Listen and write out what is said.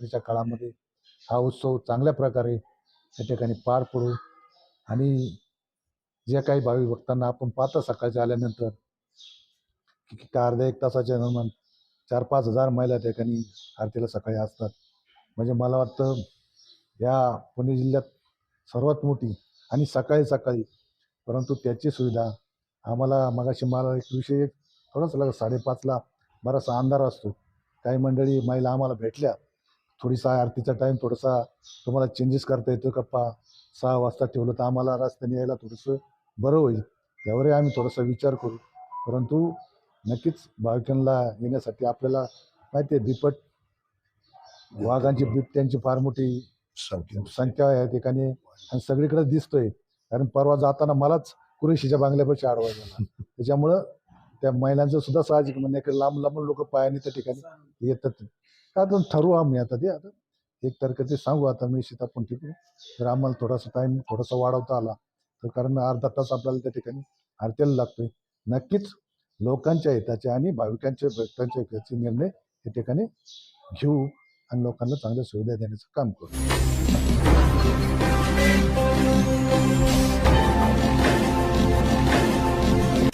रात्रीच्या काळामध्ये हा उत्सव चांगल्या प्रकारे त्या ठिकाणी पार पडू. आणि जे काही भाविक भक्तांना आपण पाहतो सकाळच्या आल्यानंतर की अर्ध्या एक तासाच्या दरम्यान चार पाच हजार महिला त्या ठिकाणी आरतीला सकाळी असतात. म्हणजे मला वाटतं या पुणे जिल्ह्यात सर्वात मोठी आणि सकाळी सकाळी परंतु त्याची सुविधा आम्हाला मगाशी मला एक विषय एक थोडंसं साडेपाचला बराचसा अंधार असतो. काही मंडळी महिला आम्हाला भेटल्या थोडीसा आरतीचा टाईम थोडासा तुम्हाला चेंजेस करता येतो का? पा सहा वाजता ठेवलं तर आम्हाला रस्त्याने यायला थोडंसं बरं होईल. यावरही आम्ही थोडासा विचार करू. परंतु नक्कीच भाविकांना येण्यासाठी आपल्याला माहिती आहे बिपट वाघांची बिबट्यांची फार मोठी संख्या. आहे या ठिकाणी आणि सगळीकडे दिसतोय. कारण परवा जाताना मलाच कुरेशीच्या बांगल्यापाशी अडवाय झाला त्याच्यामुळं त्या महिलांचं सुद्धा साहजिक म्हणणे की लांब लांब लोक पायाने त्या ठिकाणी येतात. का तर ठरवू आम्ही आता ते. आता एक तारखेचे सांगू आता मी निश्चित आपण जर आम्हाला थोडासा टाईम थोडासा वाढवता आला. तर कारण अर्धा तास आपल्याला त्या ठिकाणी आरतीला लागतोय. नक्कीच लोकांच्या हिताचे आणि भाविकांच्या भक्तांच्या हिताचे निर्णय या ठिकाणी घेऊ आणि लोकांना चांगल्या सुविधा देण्याचं काम करू.